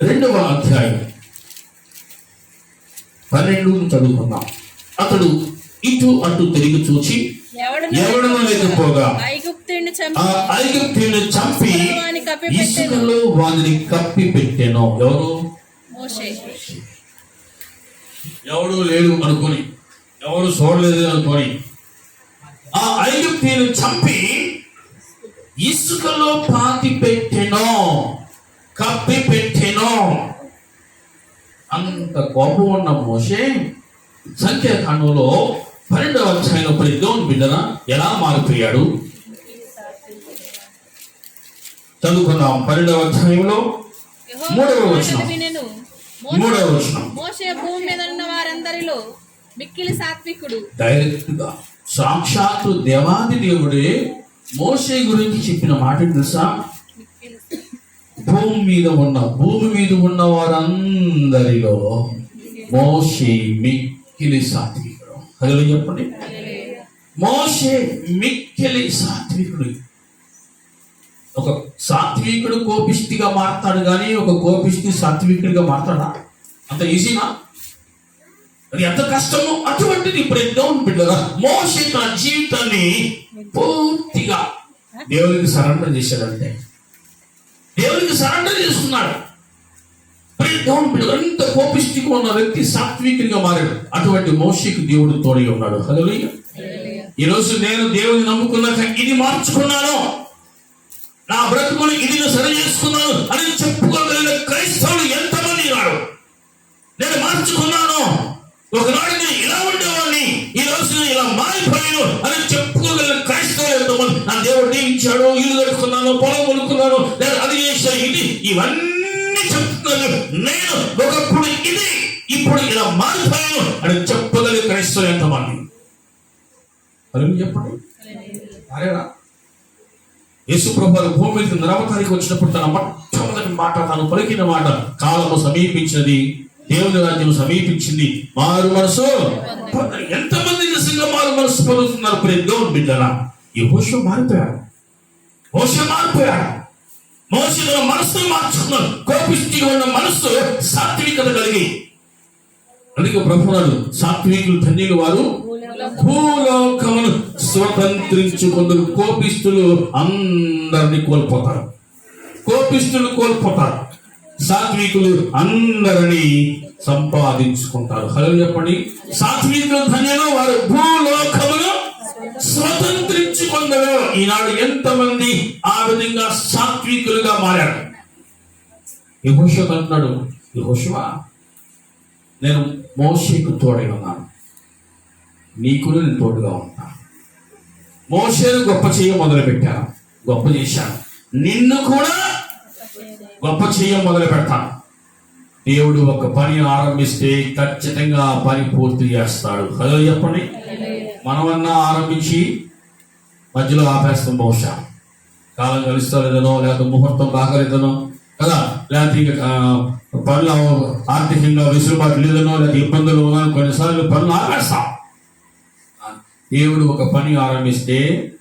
రెండవ అధ్యాయం. పన్నెండు చదువుకుందాం. అతడు ఇటు అటు తిరిగి చూచి ఎవడను లేకపోగా ఐగుప్తుని చంపి. ఇసుకలో వారిని కప్పి పెట్టాను ఎవరు? ఎవడు లేడు అనుకొని ఎవడు చూడలేదు అనుకొని ఆ ఐగుప్తిని చంపి ఇసుకలో పాతి పెట్టెను కప్పి పెట్టెను అంత కోపం ఉన్న మోషే సంఖ్యాకాండంలో పన్నెండవ అధ్యాయంలో పడి దేవుని బిడ్డన ఎలా మారిపోయాడు? చదువుకుందాం పన్నెండవ అధ్యాయంలో మూడవ వచనం. మూడవ వచనం. మోషే భూమి మీద ఉన్న వారందరిలో మిక్కిలి సాత్వికుడు. డైరెక్ట్గా సాక్షాత్తు దేవాది దేవుడే మోసే గురించి చెప్పిన మాట తెలుసా? భూమి మీద ఉన్న భూమి మీద ఉన్న వారందరిలో మోషే మిక్కిలి సాత్వికుడు. హలో చెప్పండి. మోషే మిక్కిలి సాత్వికుడు. ఒక సాత్వికుడు కోపిష్టిగా మారతాడు కానీ ఒక కోపిష్టి సాత్వికుడిగా మారతాడా? అంత ఈజీనా? అది ఎంత కష్టమో అటువంటిది ఇప్పుడు ఎంతో బిడ్డగా మోసే తన జీవితాన్ని పూర్తిగా దేవునికి సరెండర్ చేశాడంటే దేవునికి సరెండర్ బిడ్డ ఎంత కోపిష్టిగా ఉన్న వ్యక్తి సాత్వికుడిగా మారాడు. అటువంటి మోషకి దేవుడు తోడి ఉన్నాడు. హలో ఈ రోజు నేను దేవుని నమ్ముకున్నాక ఇది మార్చుకున్నాను. నా బ్రతుకుని ఇది సరి చేసుకున్నాను అని చెప్పుకోగలిగిన క్రైస్తవులు ఎంతమంది ఉన్నారు? నేను మార్చుకున్నాను. ఒకనాడు నేను ఇలా ఉండేవాడిని ఈ రోజు ఇలా మారిపోయాను అని చెప్పుకోగలిగిన క్రైస్తవులు నా దేవుడు దీవించాడు ఇల్లు కట్టుకున్నాను పొలం కొనుక్కున్నాను లేదా అది చేశాను ఇది ఇవన్నీ చెప్తున్నాను. నేను ఒకప్పుడు ఇది ఇప్పుడు ఇలా మారిపోయాను అని చెప్పగలిగిన క్రైస్తవులు ఎంతమంది? అది చెప్పండి. అరేనా యేసు ప్రభువారు భూమి మీద నరవతానికి వచ్చినప్పుడు తన మొట్టమొదటి మాట తాను పలికిన మాట కాలము సమీపించినది దేవుని రాజ్యం సమీపించింది. మారు మనసు. ఎంతమంది నిజంగా మారు మనసు పొందుతున్నారు ప్రతి దేవుని బిడ్డలా ఈ మారిపోయాడు. హోష మారిపోయాడు. మోసలో తన మార్చుకున్నాడు. కోపిస్తూ ఉన్న మనస్సు సాత్వికత కలిగి. అందుకే ప్రభునాడు సాత్వికులు ధన్యులు వారు భూలోకమును స్వతంత్రించుకుందరు. కోపిస్తులు అందరినీ కోల్పోతారు. కోపిస్తులు కోల్పోతారు. సాత్వికులు అందరినీ సంపాదించుకుంటారు. హలో చెప్పండి. సాత్వికులు ధన్యులు వారు భూలోకం స్వతంత్రించుకుందరు ఈనాడు ఎంతమంది ఆ విధంగా సాత్వికులుగా మారారు? యహోషకు అంటున్నాడు యహోషవా నేను మోషకు తోడై ఉన్నాను. నీకు నేను తోడుగా ఉంటాను మోషేను గొప్ప చేయ మొదలు పెట్టాను గొప్ప చేశాను. నిన్ను కూడా గొప్ప చేయ మొదలు పెడతాను దేవుడు ఒక పని ఆరంభిస్తే ఖచ్చితంగా ఆ పని పూర్తి చేస్తాడు. హలో చెప్పండి. మనమన్నా ఆరంభించి మధ్యలో ఆపేస్తాం బహుశా. కాలం కలుస్తలేదనో లేకపోతే ముహూర్తం బాగలేదనో కదా? లేకపోతే ఇంకా పనులు ఆర్థికంగా వెసులుబాటు లేదనో లేకపోతే ఇబ్బందులు ఉన్నాను కొన్నిసార్లు పనులు ఆపేస్తాం దేవుడు ఒక పని ఆరంభిస్తే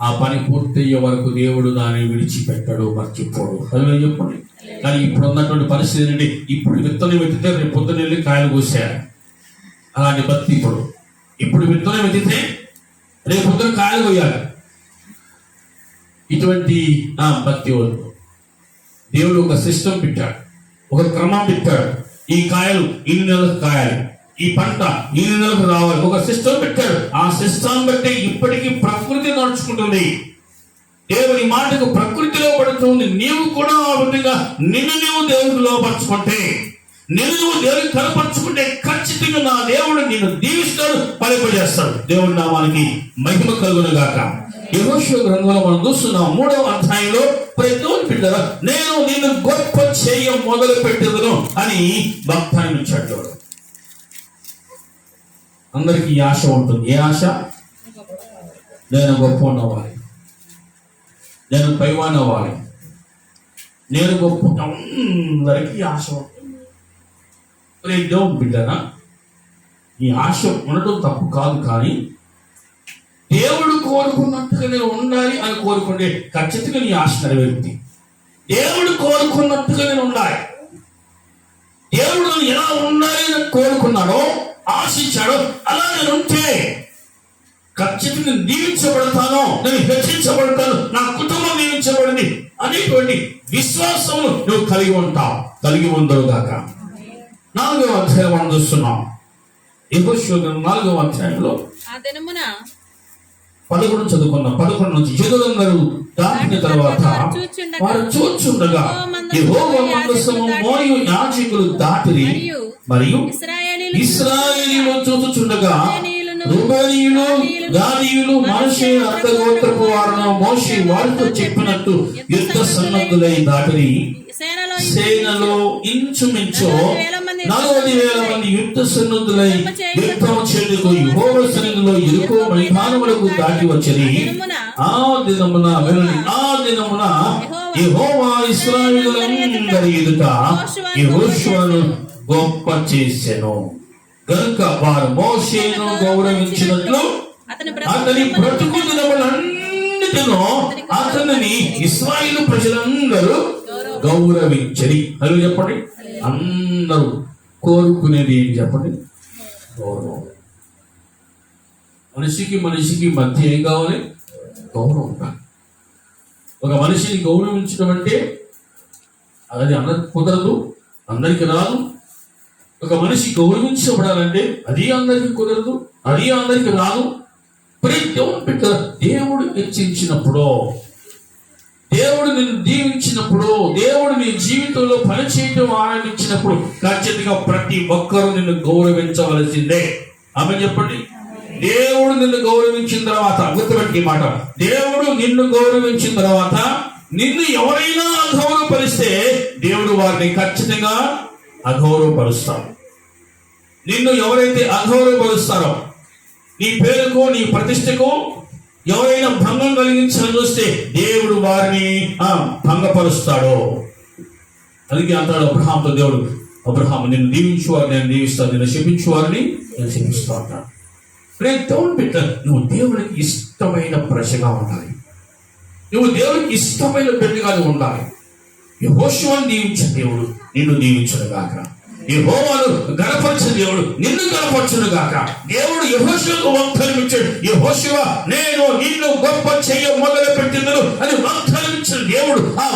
ఆ పని పూర్తయ్యే వరకు దేవుడు దాన్ని విడిచిపెట్టడు మర్చిపోడు. అది చెప్పండి. కానీ ఇప్పుడు ఉన్నటువంటి పరిస్థితి ఏంటంటే ఇప్పుడు విత్తనం పెట్టితే రేపు పొద్దున వెళ్ళి కాయలు కోసేయాలి. అలాంటి బతి ఇప్పుడు. ఇప్పుడు విత్తనం పెట్టితే రేపు పొద్దున కాయలు కోయాలి. ఇటువంటి నా భక్తి దేవుడు ఒక సిస్టమ్ పెట్టాడు. ఒక క్రమం పెట్టాడు. ఈ కాయలు ఇన్ని నెలలకు కాయాలి. ఈ పంట ఇన్ని నెలలకు రావాలి. ఒక సిస్టమ్ పెట్టాడు. ఆ సిస్టమ్ బట్టి ఇప్పటికీ ప్రకృతి నడుచుకుంటుంది. దేవుని మాటకు ప్రకృతిలో పడుతుంది. నీవు కూడా ఆ విధంగా నిన్ను నీవు దేవుడికి లోపరుచుకుంటే నిన్ను నువ్వు దేవుడికి కనపరుచుకుంటే ఖచ్చితంగా నా దేవుడు నిన్ను దీవిస్తాడు ఫలింపజేస్తాడు దేవుడి నామానికి మహిమ కలుగునుగాక. యహోషువ గ్రంథంలో మనం చూస్తున్నాం మూడవ అధ్యాయంలో ప్రతి బిడ్డ నేను నిన్ను గొప్ప చేయ మొదలు పెట్టేదను అని వాగ్దానం ఇచ్చాడు అందరికీ ఈ ఆశ ఉంటుంది. ఏ ఆశ? నేను గొప్ప అవ్వాలి. నేను పైవాన్ అవ్వాలి. నేను గొప్ప అందరికీ ఆశ ఉంటుంది. ప్రతి బిడ్డరా ఈ ఆశ ఉండటం తప్పు కాదు కానీ దేవుడు కోరుకున్నట్టుగా నేను ఉండాలి అని కోరుకుంటే ఖచ్చితంగా నీ ఆశ నెరవేరుతుంది. దేవుడు కోరుకున్నట్టుగా నేను ఉండాలి ఎలా ఉండాలి అని కోరుకున్నాడో ఆశించాడో అలా నేను ఉంటే ఖచ్చితంగా దీవించబడతాను నేను హెచ్చించబడతాను నా కుటుంబం దీవించబడింది అనేటువంటి విశ్వాసం నువ్వు కలిగి ఉంటావు. కలిగి ఉండవు కాక నాలుగవ అధ్యాయం మనం చూస్తున్నాం. ఎక్కువ నాలుగవ అధ్యాయంలో ఆ దినమున పదకొండు చదువుకున్నాం. పదకొండు నుంచి జగదందరూ దాటిన తర్వాత వారు చూచుండగా యెహోవా మందసము మోయు యాజకులు దాటిరి మరియు ఇస్రాయేలీలు చూచుచుండగా రూబేనీయులు గాదీయులు మనిషి అర్థగోత్రపు వారును మోషి వారితో చెప్పినట్టు యుద్ధ సన్నద్ధులై దాటిరి. సేనలో ఇంచుమించు నలభై వేల మంది యుద్ధ సన్నద్ధులై యుద్ధం చేయుటకు యెహోవా సన్నిధిలో మైదానములకు దాటి వచ్చిరి. దినమున ఆ దినమున ఆ దినమున యెహోవా ఇశ్రాయేలులందరి ఎదుట యెహోషువను గొప్ప చేసెను. గనుక వారు మోషేను గౌరవించినట్లు అతని అతని బ్రతుకు దినములన్నిటిలో అతనిని ఇస్రాయేలు ప్రజలందరూ గౌరవించని. అని చెప్పండి. అందరూ కోరుకునేది ఏం చెప్పండి? గౌరవం. మనిషికి మనిషికి మధ్య ఏం కావాలి? గౌరవం ఉండాలి. ఒక మనిషిని గౌరవించడం అంటే అది అందరికి కుదరదు అందరికి రాదు. ఒక మనిషి గౌరవించబడాలంటే అది అందరికి కుదరదు అది అందరికి రాదు. ప్రతి దేవుడు హెచ్చించినప్పుడు దేవుడు నిన్ను దీవించినప్పుడు దేవుడు నీ జీవితంలో పనిచేయటం ఆరంభించినప్పుడు ఖచ్చితంగా ప్రతి ఒక్కరూ నిన్ను గౌరవించవలసిందే. ఆమె చెప్పండి. దేవుడు నిన్ను గౌరవించిన తర్వాత గుర్తుపెట్టి మాట. దేవుడు నిన్ను గౌరవించిన తర్వాత నిన్ను ఎవరైనా అగౌరవపరిస్తే దేవుడు వారిని ఖచ్చితంగా అగౌరవపరుస్తాడు నిన్ను ఎవరైతే అగౌరవపరుస్తారో నీ పేరుకో నీ ప్రతిష్టకో ఎవరైనా భంగం కలిగించాలని చూస్తే దేవుడు వారిని ఆ, భంగపరుస్తాడు. అందుకే అంటాడు అబ్రహాంతో దేవుడు అబ్రహాం నిన్ను దీవించు వారిని నేను దీవిస్తాను నిన్ను శపించు వారిని నేను శపిస్తూ అంటాడు. నేను దేవుని బిడ్డ నువ్వు దేవునికి ఇష్టమైన ప్రజగా ఉండాలి. నువ్వు దేవునికి ఇష్టమైన బిడ్డగా ఉండాలి. యహోశివాన్ని దీవించిన దేవుడు నిన్ను దీవించను ఈ యెహోవాను గణపరిచిన దేవుడు. నిన్ను గణపరచును గాక దేవుడు యహోశివకు వాగ్దానం ఇచ్చాడు. యహోశివ నేను నిన్ను గొప్ప చెయ్య మొదలు పెట్టిందను అని వాగ్దానం ఇచ్చిన దేవుడు ఆ